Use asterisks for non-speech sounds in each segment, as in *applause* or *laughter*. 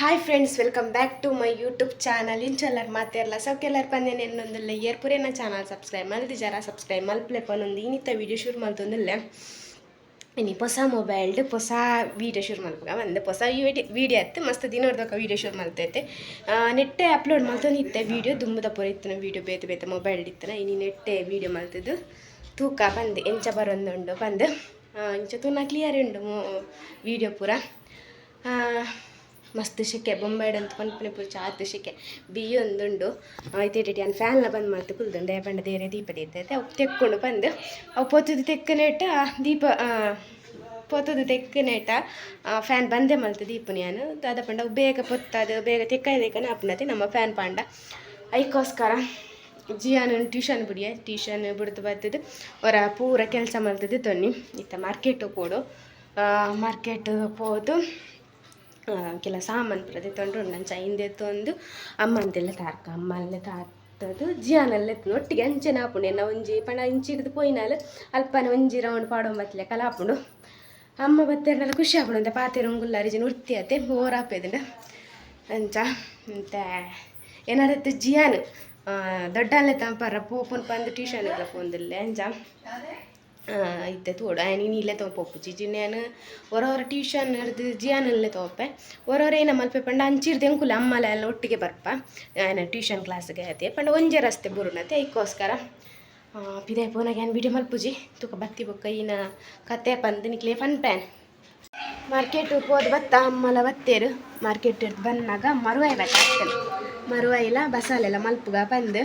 Hi friends welcome back to my YouTube channel ಇಂಚಲ್ಲರ್ ಮಾತೆಲ್ಲ ಸೌಕೆಲ್ಲರ್ ಬಂದೇನೆ ಇನ್ನೊಂದಿಲ್ಲ ಇಯರ್ ಪುರೇನ ಚಾನಲ್ ಸಬ್ಸ್ಕ್ರೈಬ್ ಮಾಡಿದ್ದು ಜರ ಸಬ್ಸ್ಕ್ರೈಬ್ ಮಲ್ಪ್ಲೆ ಒಂದು ಇನ್ನಿತ್ತ ವೀಡಿಯೋ ಶುರು ಮಲ್ತೊಂದಿಲ್ಲ ಇನಿ ಹೊಸ ಮೊಬೈಲ್ಡ್ ಹೊಸ ವೀಡಿಯೋ ಶುರು ಮಾಡ್ಬೇಕು. ಒಂದು ಹೊಸ ವಿಡಿಯೋ ಅತ್ತೆ ಮಸ್ತ್ ದಿನೋರ್ದಕ್ಕ ವೀಡಿಯೋ ಶುರು ಮಾಡ್ತೈತೆ. ನೆಟ್ಟೆ ಅಪ್ಲೋಡ್ ಮಾಡ್ತೊಂದಿತ್ತೆ ವೀಡಿಯೋ ದುಂಬದ ಪುರ ಇತ್ತನ ವೀಡಿಯೋ ಬೇತೆ ಬೇತೆ ಮೊಬೈಲ್ ಇತ್ತನ ಇನಿ ನೆಟ್ಟೆ ವೀಡಿಯೋ ಮಾಡ್ತಿದ್ದು. ತೂಕ ಬಂದು, ಎಂಚ ಬರೋಂದುಂಡು ಬಂದು. ಇಂಚ ತೂನ ಕ್ಲಿಯರ್ ಉಂಡು ವೀಡಿಯೋ ಪೂರ. ಮಸ್ತ್ ಶೆಕೆ ಬೊಂಬೈಡ್ ಅಂತ ಪನ್ಪನೆ ಪೂರ ಚಾತ್ ಶೆಕೆ ಐತೆ ಫ್ಯಾನ್ ನಾನು ಬಂದ್ ಮಾಡ್ತು. ಕುಲ್ದುಂಡು ಪಂಡ ದೇರೆ ದೀಪ ದೀತೈತೆ ಅವು ತೆಕ್ಕೊಂಡು ಬಂದು, ಅವು ಪೊತ್ತದು ತೆಕ್ಕನೇಟ ದೀಪ ಪೊತ್ತದು ತೆಕ್ಕನೇಟ ಫ್ಯಾನ್ ಬಂದೇ ಮಲ್ತು ದೀಪ ನಾನು ಅದ ಪಂಡ ಬೇಗ ಪೊತ್ತದು, ಬೇಗ ತೆಕ್ಕೈದೇಕನ ಅಪ್ನತಿ ನಮ್ಮ ಫ್ಯಾನ್ ಪಾಂಡ. ಐಕೋಸ್ಕರ ಜಿಯಾನು ಟ್ಯೂಷನ್ ಬಿಡಿಯ ಟ್ಯೂಷನ್ ಬಿಡ್ದು ಬರ್ತದೆ. ಅವರ ಪೂರ ಕೆಲಸ ಮಾಡ್ತದೆ ತೊನ್ನಿ. ಇತ್ತ ಮಾರ್ಕೆಟ್ ಕೊಡು ಮಾರ್ಕೆಟ್ ಪೋದು. ಕೆಲ ಸಾಮಾನು ಪ್ರತಿ ತೊಂಡು ನನ್ನ ಚೈಂದೆ ತೊಂದು ಅಮ್ಮಂದೆಲ್ಲ ತಾರ್ಕ ಅಮ್ಮಲ್ಲೇ ತಾರ್ತದು, ಜಿಯಾನಲ್ಲೇ ಒಟ್ಟಿಗೆ ಅಂಚೆನ ಹಾಪುಂಡು ಎನ್ನ ಒಂಜಿ ಪಣ ಇಂಚಿ ಹಿಡಿದು ಪೋಯಿನಾಲು ಅಲ್ಪನ ಒಂಜಿ ರೌಂಡ್ ಪಾಡೋ ಮತ್ಲೆ ಕಲಾಪುಂಡು. ಅಮ್ಮ ಬತ್ತೆರನೆಲ್ಲ ಖುಷಿ ಆಪುಂಡು ಅಂತ ಪಾತೆ ರಂಗುಲ್ಲ ಅರಿಜಿನ ಉರ್ತಿ ಆತೆ ಬೋರ್ ಆಪೇದಂಡ. ಅಂಚ, ಅಂತ ಏನಾರತ್ತು ಜಿಯಾನು ದೊಡ್ಡಲ್ಲೇ ತಂಪರ ಪೋಪನ್ ಪಂದು ಟ್ಯೂಷನ್ಗೆ ಪೋಂದಿಲ್ಲ, ಅಂಚ. ಇತ್ತೆ ತೋಡು ಆಯ್ನ ನೀಲೆ ತೊಗೊಪ್ಪು ಜಿಜಿ ನಾನು ಹೊರವರ ಟ್ಯೂಷನ್ ಹಿಡ್ದು ಜಿಯಾನಲ್ಲೇ ತೊಗೊಪ್ಪೆ ಹೊರವರ ಏನ ಮಲ್ಪೆ ಪಂಡ ಅಂಚಿರ್ದೆ ಎಂಕುಲ ಅಮ್ಮಲ ಎಲ್ಲ ಒಟ್ಟಿಗೆ ಬರ್ಪ ನಾನು ಟ್ಯೂಷನ್ ಕ್ಲಾಸ್ಗೆ ಆತೆ ಪಂಡ ಒಂಜೆ ರಸ್ತೆ ಬುರುನತೆ ಐಕೋಸ್ಕರ ಪಿದೆ ಪೋನಾಗ ಏನು ವಿಡಿಯೋ ಮಲ್ಪುಜಿ ತುಕ ಬತ್ತಿ ಬೊಕ್ಕ ಈನ ಕತೆ ಪಂದು ನಿಕ್ಲೆ ಫನ್ ಪ್ಯಾನ್ ಮಾರ್ಕೆಟ್ ಹೋದ್ ಬತ್ತ ಅಮ್ಮಲ ಬತ್ತೇರು ಮಾರ್ಕೆಟ್ ಹಿಡ್ದು ಬಂದಾಗ ಮರುವಾಯಿ ಬತ್ತ ಮರುವಾಯಿಲ ಬಸಾಲೆಲ್ಲ ಮಲ್ಪುಗ ಬಂದು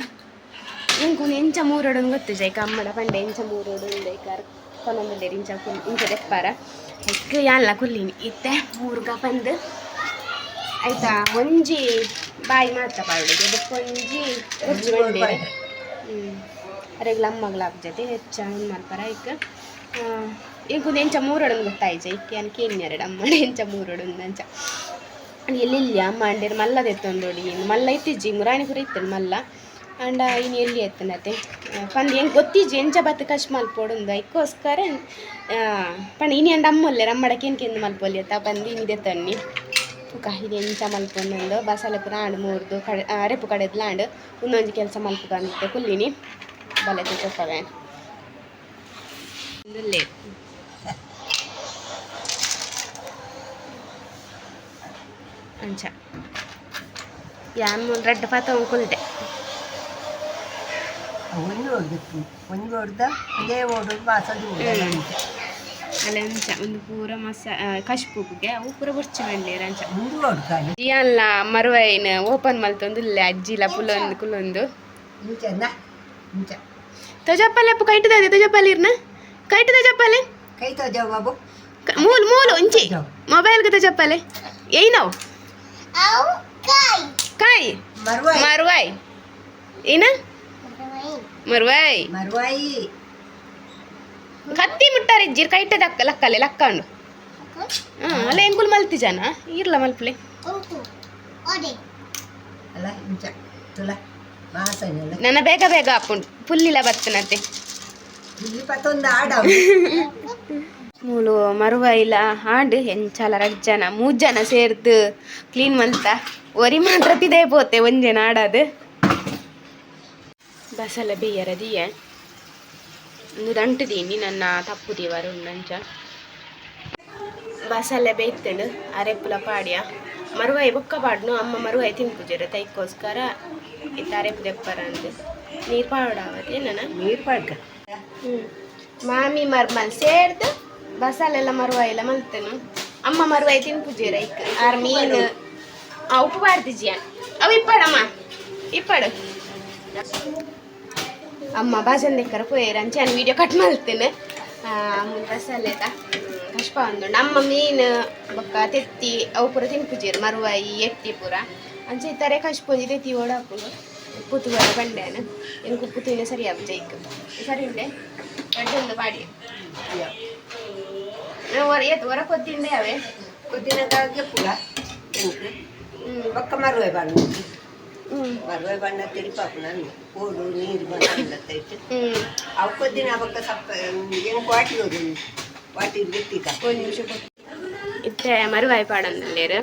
ಇಂಕು ಎಂಚ ಮೂರೋಡು ಗೊತ್ತು ಜೈಕ ಅಮ್ಮಡ ಪಂಡೆ ಎಂಚ ಮೂರೋಡು ಜೈಕಾರ ಕೊನೊಂದುಂಡೆ ಇಂಚ ಕುಲ್ ಇಂಚ ದೆಪ್ಪಾರ ಹೆಕ್ ಯಾನ್ಲ ಕುಲ್ಲಿನಿ ಇತ್ತೆ ಮೂರ್ಗ ಬಂದು ಆಯ್ತಾ ಒಂಜಿ ಬಾಯಿ ಮಾತ್ರ ಪಾಡುದು ಅದಕ್ಕೆ ಒಂಜಿ ಹೆಚ್ಚು ಬಂಡೆ ಹ್ಞೂ ಅರೆಗ್ಲ ಅಮ್ಮಗ್ಲ ಜೊತೆ ಹೆಚ್ಚ ಒಂದು ಮಾಡ್ತಾರ ಈಗ ಇಂಗು ಎಂಚ ಮೂರೋಡು ಗೊತ್ತಾಯ್ತು ಇಕ್ಕೆ ಅನ್ ಕೇನ್ಯರಡು ಅಮ್ಮಡ ಎಂಚ ಮೂರೋಡು ಅಂಚ ಎಲ್ಲಿಲ್ಲ ಅಮ್ಮ ಅಂಡೇರು ಮಲ್ಲ ತೆತ್ತೊಂದೋಡಿ ಮಲ್ಲ ಇತ್ತಿಜ್ಜಿ ಮುರಾಣಿಪುರ ಇತ್ತನು ಮಲ್ಲ ಅಂಡ ಇನ್ನು ಎಲ್ಲಿ ಎತ್ತನತೆ? ಪಂದ್ ಹೆಂಗೆ ಗೊತ್ತಿಜ್ಜಿ ಎಂಚ ಬತ್ತ ಕಷ್ಟ ಮಲ್ಪೋಡುಂದು ಅದಕ್ಕೋಸ್ಕರ ಪಂಡ ಇನಿ ಅಂಡ ಅಮ್ಮಲ್ಲೆ ನಮ್ಮಡಕ್ಕೆ ಏನು ಕೆಂದು ಮಲ್ಪೊಲ್ಲಿ ಅತ್ತ? ಬಂದು ಇನ್ನಿದೆ ತನ್ನಿ. ಪುಕ, ಇದು ಎಂಚ ಮಲ್ಪೊಂದು ಬಸಾಲೆ ಪುರ ಆಂಡು ಮೂರ್ದು, ಕಡೆ ಅರೆಪು ಕಡೆದ್ಲ ಆಂಡು ಇನ್ನೊಂದು ಕೆಲಸ ಮಲ್ಪುಗ ಅಂತೆ ಕುಲ್ಲಿನಿ. ಬಲೆ ತುಪ್ಪವೆ ಅಂಚ. ಯಾನ್ ರೆಡ್ ಪಾತ ಕುಲ್ದೆ. ಒಂದು ಹೊಡೆದಿತ್ತು ಒಂದು ಹೊಡೆದ ಇದೇ ಹೊಡೆದು ಬಾಸದು ಅಲ್ಲ ಅಂಚ ಒಂದು ಪೂರ ಮಸ ಕಶ್ಪುಗೆ ಅವು ಪೂರ ಬುರ್ಚಿ ಬಂಡೇರ ಅಂಚ ಒಂದು ಹೊಡ್ತಾನೆ ಅಲ್ಲ ಮರುವೈನ ಓಪನ್ ಮಲ್ತೊಂದು ಇಲ್ಲ ಅಜ್ಜಿಲ ಪುಲೊಂದು ಕುಲೊಂದು ತಜಪ್ಪಲೆ ಅಪ್ಪು ಕೈಟದ ತಜಪ್ಪಲೆ ಇರ್ನ ಕೈಟದ ಚಪ್ಪಲೆ ಕೈ ತೋಜ ಬಾಬು ಮೂಲು ಮೂಲು ಒಂಚಿ ಕಾಯ್ ಮರುವಾಯಿ ಮರುವಾಯ್ ಏನ ಮರುವಾಯ್. ಮರುವಾಯಿ. ಕತ್ತಿ ಮುಟ್ಟರೆ ಇಜ್ಜಿರ್ ಕೈಟ ದಕ್ಕ ಲಕ್ಕಲೆ ಲಕ್ಕಂಡು ಹಾ ಅಲ್ಲ ಎಂಕುಲ್ ಮಲ್ತಿ ಜನ? ಇರ್ಲ ಮಲ್ಪಳೆ ನನ್ನ ಬೇಗ ಬೇಗ ಹಾಕೊಂಡು. ಪುಲ್ಲಿಲ ಬರ್ತನಂತೆ. ಮೂಲು ಮರುವ ಇಲ್ಲ ಹಾಡು ಹೆಂಚಲ ರಜ್ಜನ ಮೂರು ಜನ ಸೇರ್ದು ಕ್ಲೀನ್ ಮಲ್ತ ಒರಿ ಮಾತ್ರ ಪಿದೇ ಪೋತೆ ಒಂಜನ ಆಡದು. ಬಸಲ ಬೇಯರ ದಿಯೆ ಒಂದು ದಂಟು ದೀನಿ ನನ್ನ ತಪ್ಪು ದೀವರು ನಂಚ ಬಸಲೆ ಬೇಯ್ತೇನು ಅರೆಪುಲ ಪಾಡ್ಯ. ಮರುವಾಯಿ ಬೊಕ್ಕ ಪಾಡ್ನು ಅಮ್ಮ ಮರುವಾಯಿ ತಿನ್ಪುಜರ ತೈಕೋಸ್ಕರ ಇತ್ತ ಅರೆಪು ದೆಪ್ಪರ ಅಂತ ನೀರು ಪಾಡಾವತ್ತೆ ನನ್ನ? ನೀರು ಪಾಡ್ಕ? ಹ್ಮ್. ಮಾಮಿ ಮರ್ಮಲ್ ಸೇರ್ದು ಬಸಲೆಲ್ಲ ಮರುವಾಯಿ ಎಲ್ಲ ಮಲ್ತೇನು. ಅಮ್ಮ ಮರುವಾಯಿ ತಿನ್ಪುಜೀರ ಇಕ್ಕ. ಆರ್ ಮೀನು. ಆ ಉಪ್ಪು ಬಾಡ್ತಿಜಿಯ ಅವು ಇಪ್ಪಡಮ್ಮ. ಇಪ್ಪಡು. ಅಮ್ಮ ಬಜನ್ ದೆಕ್ಕರ ಪೋಯೆರ್ ಅಂಚಾನ್ ವಿಡಿಯೋ ಕಟ್ ಮಲ್ತೇನೆ ಮುಂತ ಕಷ್ಟ ಒಂದು. ನಮ್ಮ ಮೀನು ಬೊಕ್ಕ ತೆತ್ತಿ ಅವು ಪೂರ ತಿನ್ಪುಜೀರ್ ಮರುವಾಯಿ ಎಟ್ಟಿ ಪೂರ. ಅಂಚೆ ಇತ್ತಾರೆ ಕಷ್ಟಪೊಂಜಿ ತೆತ್ತಿ ಓಡಾಪುಂಡು ಪುತ್ತುಗಳ ಬಂಡೇನು. ಏನು ಕುಪ್ಪುತ್ತಿನ ಸರಿ ಆಗುತ್ತೆ ಈಗ ಸರಿ ಉಂಡೆ? ಬಡ್ಡೊಂದು ಬಾಡಿ ಎತ್ತು ಹೊರ ಕೊತ್ತಿಂಡೆ ಅವೇ ಕೊತ್ತಿನ ಪುಳ ಬೊಕ್ಕ ಮರುವೆ ಬಾಳು ಬರುವೆ ಬಣ್ಣ ತಿರುಪಾಪು ನಾನು ಓಡು ನೀರು ಬಂದೈತೆ ಅವಕ್ಕ ದಿನ ಅವಕ್ಕ ಸಪ್ಪ ಏನು ಕ್ವಾಟಿ ಹೋಗಿ ಕ್ವಾಟಿ ಬಿತ್ತಿದ್ದ ಒಂದು ನಿಮಿಷ ಇತ್ತೆ ಮರುವಾಯಿ ಪಾಡಂದ್ರೆ ನೀರು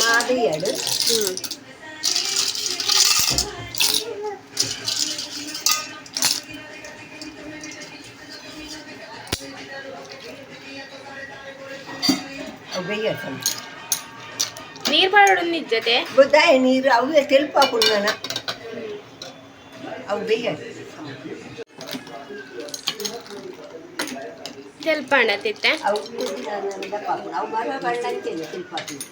ಮಾದೆಯಾಡು ಹ್ಞೂ ಸ್ವಲ್ಪ ನೀರು ಬಾಡೋಡು ನಿಜತೆ ಗೊತ್ತಾಯ ನೀರು ಅವೇ ತೆಲ್ಪ ಅವು ಅವು ಅವು ಮರ ಹಾಕುಂಡು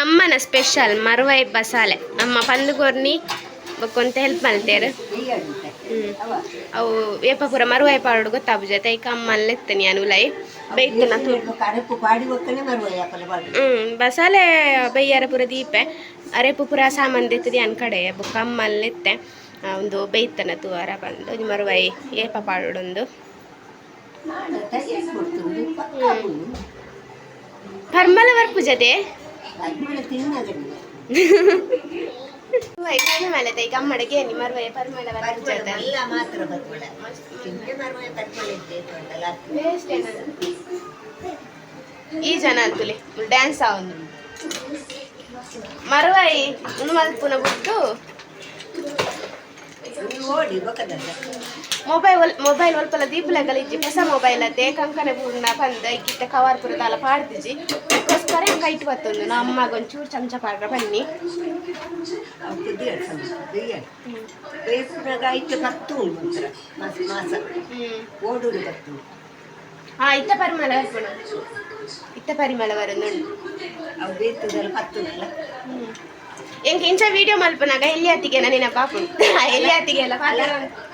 ಅಮ್ಮನ ಸ್ಪೆಷಲ್ ಮರುವಾಯಿ ಬಸಾಲೆ ಅಮ್ಮ ಪಂದುಗೊರ್ನಿ ಬಕ್ಕೊಂತ ಹೆಲ್ಪ್ ಹ್ಮ್. ಅವ ಅವು ಏಪ ಪೂರ ಮರುವಾಯಿ ಪಾಡು ಗೊತ್ತಾಬು ಜೊತೆ ಈ ಅಮ್ಮಲ್ಲಿ ಎತ್ತನಿ ಅನುಲೈ ಪಾಡು ಹ್ಮ್ ಬಸಾಲೆ ಬೈಯಾರ ಪೂರ ದೀಪೆ. ಅರೆಪು ಪೂರ ಸಾಮಾನ್ ದೆತ್ತದಿ ಅನ್ ಕಡೆ. ಬೊಕ್ಕ ಅಮ್ಮಲ್ಲಿ ಎತ್ತೆ ಒಂದು ಬೈತನ ತೂವಾರ ಬಂದು ಮರುವೈ ಮರುವಾಯಿ ಏಪ ಪಾಡೊಂದು ಪರ್ಮಲ ವರ್ಪು *laughs* ಮೇಲೆ ಈಗ ಅಮ್ಮಡಿಗೆ ನಿ ಪರ್ಮಲ ಎಲ್ಲ ಮಾತ್ರ ಚಿಂತೆ ಮರುವ ವೇಸ್ಟ್ ಈ ಜನ ಅಂತುಲಿ ಡ್ಯಾನ್ಸ್ ಆವೊಂದು ಮರುವಾಯಿ ಉಣ್ಣು ಮಲ್ಪುನ ಬಿಟ್ಟು ಓಡಿ ಮೊಬೈಲ್ ಮೊಬೈಲ್ ಒಲ್ಪಲ ದೀಪಲ ಕಲಿಜಿ ಹೊಸ ಮೊಬೈಲ್ ಅದೇ ಕಂಕನೆ ಪೂರ್ಣ ಬಂದ ಪುರ ತಾಲ ಪಾಡ್ತಿಜಿ ಅದಕ್ಕೋಸ್ಕರ ಕೈಟ್ ಬತ್ತೊಂದು ನಮ್ಮ ಅಮ್ಮಗ ಒಂಚೂರು ಚಮಚ ಪಾಡ್ರ ಬನ್ನಿ. ಅವು ಕುದಿಯಾಡು ಸ್ವಲ್ಪ ಬೇಯಾಡು ಬೇಯಿಸಿದಾಗ ಐತೆ ಪತ್ತು ಉಂಟು ಮಾತ್ರ ಮಾಸ ಮಾಸ. ಹ್ಮ್. ಓಡೂರು ಪತ್ತು ಹಾ ಇತ್ತ ಪರಿಮಳ ಬರ್ಪುಣ ಇತ್ತ ಪರಿಮಳ ಬರೋದುಂಡು ಅವು ಬೇಯ್ತದಲ್ಲ ಪತ್ತು ಉಂಟಲ್ಲ ಎಂಕ್ ಇಂಚ ವಿಡಿಯೋ ಮಲ್ಪನಾಗ ಎಲ್ಲಿ ಹತ್ತಿಗೆ ನಿನ್ನ ಪಾಪು? ಎಲ್ಲಿ ಹತ್ತಿಗೆ ಎಲ್ಲ ಪಾತ್ರ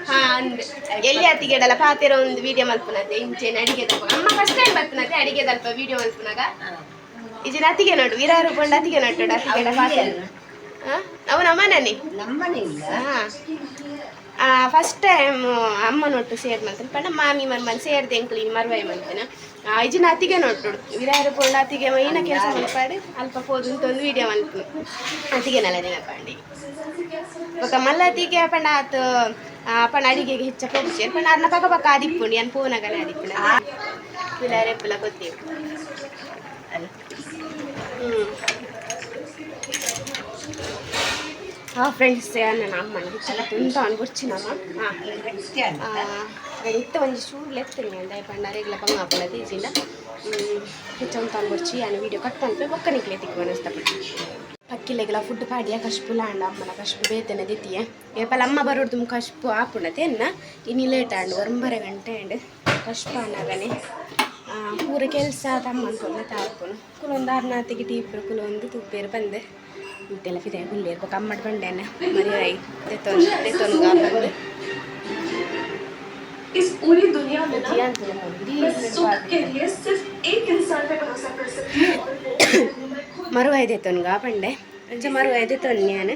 ಹಾ ಅಂದ್ ಎಲ್ಲಿ ಹತ್ತಿಗೆ ಎಲ್ಲ ಪಾತಿರ ಒಂದು ವಿಡಿಯೋ ಮಲ್ಪನತ್ತೆ ಇಂಚೆನ ಅಡಿಗೆ ತಪ್ಪ ಅಮ್ಮ ಫಸ್ಟ್ ಟೈಮ್ ಬರ್ತನತ್ತೆ ಅಡಿಗೆ ದಲ್ಪ ವಿಡಿಯೋ ಮಲ್ಪನಾಗ ಇಜಿನ ಅತಿಗೆ ನೋಡು ವೀರಾರು ಕೊಂಡು ಅತಿಗೆ ನೋಡು ಅತಿಗೆಡ ಪಾತ್ರೆ ಅವು ನಮ್ಮನೇ ಹಾ ಫಸ್ಟ್ ಟೈಮ್ ಅಮ್ಮನೊಟ್ಟು ಸೇರ್ ಮಾಡ್ತಾನೆ. ಪಂಡ ಮಾಮಿ ಮರ್ಮನ್ ಸೇರ್ದೆ ಎಂಕ್ಲಿ ಮರ್ವಾಯಿ ಮಾಡ್ತೇನೆ. ಇಜಿನ ಅತ್ತಿಗೆ ನೋಡ್ತೋಡು ವಿರಾರು ಪೊಂಡ ಅತಿಗೆ ಏನ ಕೆಲಸ ಮಾಡ್ಪಾಡಿ. ಅಲ್ಪ ಪೋದು ಅಂತ ಒಂದು ವಿಡಿಯೋ ಮಾಡ್ತೀನಿ ಅತಿಗೆ ನಲ್ಲ ನೆನಪಾಂಡಿ ಬೊಕ ಮಲ್ಲ ಅತಿಗೆ ಪಂಡ ಆತು ಪಂಡ ಅಡಿಗೆಗೆ ಹೆಚ್ಚ ಹೋಗ್ತೇನೆ ಪಂಡ ಅದನ್ನ ಪಕ್ಕ ಪಕ್ಕ ಆದಿಪ್ಪುಂಡಿ ಅನ್ ಪೋನಾಗಲೇ ಆದಿಪ್ಪುಂಡ ವಿಲಾರೆ ಪುಲ ಗೊತ್ತಿವೆ ಫ್ರೆಂಡ್ಸ್ ನನ್ನ ಅಮ್ಮನಿಗೆ ಚಲ ತುಂಬ ಅನ್ಬಿಡ್ಚಿನಮ್ಮ ಹಾಂ ಗಟ್ಟಿ ಅಂತ ಇತ್ತ ಒಂಜಿ ಚೂರ್ಲು ಎತ್ತೀನಿ ಅಂದ ಪಂಡ ರೇಗ್ಲ ಬಂಗ ಹಾಪನ ತೀಜಿಂದ ಹೆಚ್ಚಂತ ಅನ್ಬಿಡ್ಚಿ ಅನ್ನ ವೀಡಿಯೋ ಕಟ್ ಅಂತ ಬೊಕ್ಕ ನಿಕ್ಲೆ ತಿಕ್ಕು ಅನಿಸ್ತಪಟ್ಟು ಪಕ್ಕಿಲೆಗೆಲ್ಲ ಫುಡ್ ಪಾಡಿಯ ಕಶ್ಪು ಲಾಂಡ ಅಮ್ಮನ ಕಶ್ಪು ಬೇತನೆ ದಿತ್ತಿಯೆ ಏಪಲ ಅಮ್ಮ ಬರೋಡು ತುಂಬ ಕಶ್ಪು ಆಪುಣತೆ ಎನ್ನ ಇನ್ನು ಲೇಟ್ ಆಂಡು ಒಂಬರೆ ಗಂಟೆ ಅಂಡ್ ಕಶ್ಪು ಅನ್ನಗನೆ ಪೂರ ಕೆಲಸ ತಮ್ಮ ಅನ್ಕೊಂಡೆ ತಾಪುನು ಕುಲೊಂದು ಆರ್ನಾತಿಗೆ ಟೀಪರು ಕುಲೊಂದು ತುಪ್ಪೇರು ಬಂದೆ ಮುಟ್ಟೆಲ್ಲ ಫಿದೆ ಹುಲ್ಲೇರು ಬೊಕ್ಕ ಅಮ್ಮಡ್ ಬಂಡೆನ ಮರಿಯಾಯಿ ತೆತ್ತೊಂದು ತೆತ್ತೊಂದು ಬಂದು इस पूरी दुनिया में ना ಜಿಯಾ ಅಂತ ನೋಡಿ मैं सुख के लिए सिर्फ एक इंसान पे भरोसा कर सकती हूँ ಮರುವ ಎದೆತ್ತೊನ್ಗ ಪಂಡೆ ಅಂಚ ಮರುವ ಎದೆತ್ತೊನ್ ನಾನು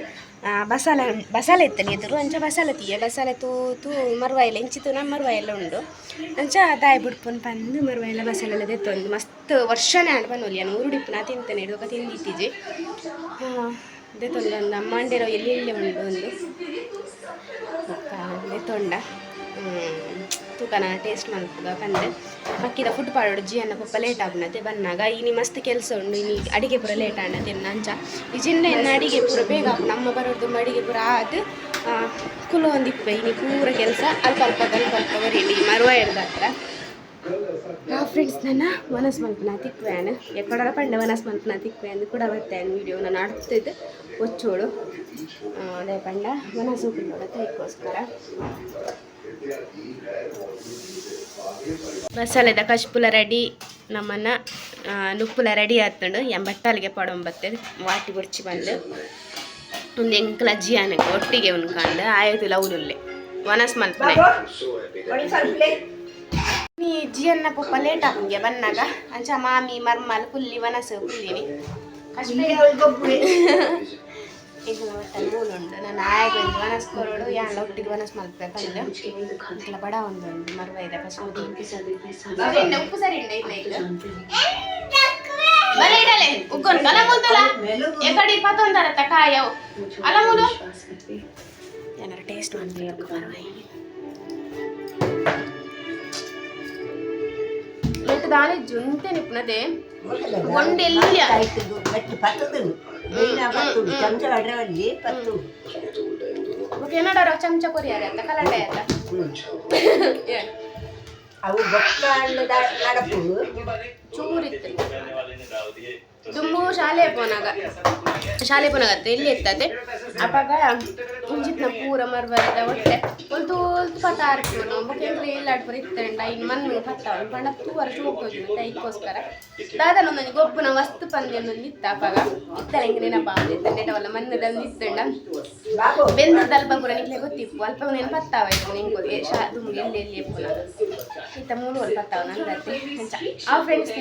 ಬಸಾಲ ಬಸಾಲ ಇತ್ತು ಎದುರು ಅಂಚ ಬಸಾಲ ತೀಯ ಬಸಾಲ ತೂ ತೂ ಮರುವ ಎಲ್ಲ ಇಂಚಿತು ನಮ್ಮ ಮರುವ ಎಲ್ಲ ಉಂಡು. ಅಂಚ ತಾಯಿ ಬಿಡ್ಪನ್ ಪಂದು ಮರುವ ಎಲ್ಲ ಬಸಾಲ ಎಲ್ಲ ಎತ್ತೊಂದು ಮಸ್ತ್ ವರ್ಷನೇ ಆಡ್ ಬಂದು ನಾನು ಉರುಡಿಪ್ಪು ನಾ ತಿಂತೇನೆ ಹಿಡ್ದು ತಿಂದಿತ್ತೀಜಿ. ದೆತ್ತೊಂದು ಒಂದು ಅಮ್ಮಂಡಿರೋ ಎಲ್ಲಿ ಎಲ್ಲಿ ಉಂಡು ಒಂದು. ದೆತ್ತೊಂಡ. ತೂಕನ ಟೇಸ್ಟ್ ಮಲ್ಪುಗ ಬಂದೆ ಪಕ್ಕಿದ ಫುಡ್ ಪಾಡೋಡು ಜೀವನ ಪಪ್ಪ ಲೇಟ್ ಆಗ್ನತೆ ಬನ್ನಾಗ ಇನಿ ಮಸ್ತ್ ಕೆಲಸ ಉಂಡು. ಇನಿ ಅಡಿಗೆ ಪೂರ ಲೇಟ್ ಆನತೆ ನಂಚ ಇಜಿಂದ ಅಡಿಗೆ ಪೂರ ಬೇಗ. ನಮ್ಮ ಬರೋದು ಅಡಿಗೆ ಪೂರ ಆದ್ ಕುಲು ಒಂದಿಪ್ಪೆ ಪೂರ ಕೆಲಸ ಅಲ್ಪ ಅಲ್ಪ ಅಲ್ಪ ಅಲ್ಪ ಬರೀ ಮರುವ ಹಿಡ್ದ ಹತ್ರ ಆ ಫ್ರೆಂಡ್ಸ್ ನನ್ನ ವನಸ್ ಮಲ್ಪನ ತಿಕ್ವ್ಯಾನ್ ಎಕ್ಕಡರ ಪಂಡ ವನಸ್ ಮಲ್ಪನ ತಿಕ್ವ್ಯಾನ್ ಕೂಡ ಬರ್ತೇನೆ ವಿಡಿಯೋ ನಾನು ಆಡ್ತಿದ್ದು ಒಚ್ಚೋಳು. ಅದೇ ಪಂಡ ಮನಸ್ಸು ಉಪ್ಪಿನೋಡ ತೈಕೋಸ್ಕರ ಬಸಳೆದ ಕಶ್ಪುಲ ರೆಡಿ. ನಮ್ಮನ್ನ ನುಪ್ಪುಲ ರೆಡಿ ಆತಂಡು. ಎಂ ಬಟ್ಟಲಿಗೆ ಪಡೊಂಬತ್ತೆ ವಾಟಿ ಬುಡ್ಚಿ ಬಂದು. ಒಂದು ಎಂಕ್ಲ ಜಿಯಾನಕ್ಕೆ ಒಟ್ಟಿಗೆ ಉನ್ಕಂಡು ಆಯ್ತು ಲೌರುಲ್ಲೆ ವನಸ್ ಮಲ್ಪನೆ ಒಂದು ಸ್ವಲ್ಪ ನೀ ಜಿಯನ್ನ ಪಪ್ಪ ಲೇಟ್ ಆಪುಂಗೆ ಬನ್ನಾಗ ಅಂಚ ಮಾಮಿ ಮರ್ಮಲ್ ಪುಲ್ಲಿ ವನಸ್ ಪುಲ್ಲಿನಿ ಇಲ್ಲಿ ಅವಳು ಗೊಬ್ಬರ ಇದು ಒಟ್ಟಲ್ಲಿ ಮೂಲುಂಡು ನಾನು ಆಯ್ತು ಒಂದು ವನಸ್ ಕೊರೋಡು ಯಾಣ ಒಟ್ಟಿಗೆ ವನಸ್ ಮಲ್ಪೆ ಬಂದು ಇಂಕಲ ಬಡ ಒಂದು ಉಂಡು ಮರುವ ಇದೆ ಕಸೂದಿ ಸರಿ ಉಪ್ಪು ಸರಿ ಉಂಡ ಇಲ್ಲ ಈಗ ಬರೀ ಇಡಲೆ ಉಕ್ಕೊಂಡು ಅಲ ಮುಂದಲ ಎಕಡಿ ಪತ್ತೊಂದರ ಕಾಯವು ಅಲ ಮುಲು ಏನಾರ ಟೇಸ್ಟ್ ಮಾಡ್ಬೇಕು ಮರವಾಯಿ ಲೆಟ್ ದಾಳಿ ಜುಂತೆ ನಿಪ್ನದೆ ಒಂಡೆಲ್ಲ ಆಯ್ತು ಗಟ್ಟಿ ಪತ್ತದು ಬೇಯಿನ ಪತ್ತು ಚಮಚ ಅಡ್ರಲ್ಲಿ ಪತ್ತು ಏನಡಾರ ಚಮಚ ಕೊರಿಯಾರೆ ಅಂತ ಕಲಾಟೆ ಆಯ್ತ ಅವು ಬೊಕ್ಕ ನಡಪು ಚೂರಿತ್ತು ದುಂಬು ಶಾಲೆ ಪೋನಾಗ, ಶಾಲೆ ಪೋನಾಗತ್ತೆ ಇಲ್ಲಿ ಇರ್ತದೆ. ಅಪಾಗ ಇಂಜಿತ್ನ ಪೂರ ಮರ್ಬರಿದ ಒಟ್ಟೆ ಒಂದು ಒಂದು ಪತ ಆರ್ಪುನು ಬುಕೆಂದ್ರೆ ಇಲ್ಲ ಆಡ್ಪುರ ಇತ್ತಂಡ ಇನ್ನು ಮಣ್ಣು ಪತ್ತಾವ ಪಂಡ ಹತ್ತು ವರ್ಷ ಇದಕ್ಕೋಸ್ಕರ ದಾದನ ಒಂದೊಂದು ಗೊಬ್ಬನ ವಸ್ತು ಪಂದ್ಯ ಒಂದೊಂದು ಇತ್ತ ಅಪಾಗ ಇತ್ತಲ್ಲ, ಹಿಂಗೆ ನೆನಪ ಇತ್ತ. ನೆಟವಲ್ಲ ಮಣ್ಣದಲ್ಲಿ ಇತ್ತಂಡ ಬಾಬು ಬೆಂದದ ಅಲ್ಪ ಪೂರ ನಿಕ್ಲೆ ಗೊತ್ತಿಪ್ಪು ಅಲ್ಪ ನೆನಪತ್ತಾವ ಇದು ನಿಂಗೆ ಶಾ ಎಲ್ಲಿ ಎಲ್ಲಿ ಇತ್ತ ಮೂರು ಪತ್ತಾವ ನಂದತ್ತೆ ಆ ಫ್ರೆಂಡ್ಸ್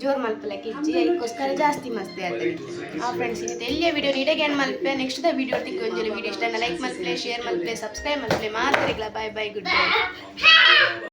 ಜೋರು ಮಲ್ಪಲಕ್ಕೆ ಇಜ್ಜಿ ಅದಕ್ಕೋಸ್ಕರ ಜಾಸ್ತಿ ಮಸ್ತೆ ಆದರೆ ಆ ಫ್ರೆಂಡ್ಸ್ ಇನ್ನಿತ್ತು ಎಲ್ಲಿಯ ವಿಡಿಯೋ ನೀಡಗೇನು ಮಲ್ಪೆ? ನೆಕ್ಸ್ಟ್ ದ ವಿಡಿಯೋ ತಿಕ್ಕು ಒಂಜಲಿ ವಿಡಿಯೋ ಇಷ್ಟ ಲೈಕ್ ಮಲ್ಪಲೆ ಶೇರ್ ಮಲ್ಪಲೆ ಸಬ್ಸ್ಕ್ರೈಬ್ ಮಲ್ಪಲೆ ಮಾತಾಡಿಗ್ಲ ಬಾಯ್ ಬಾಯ್ ಗುಡ್ ಬೈ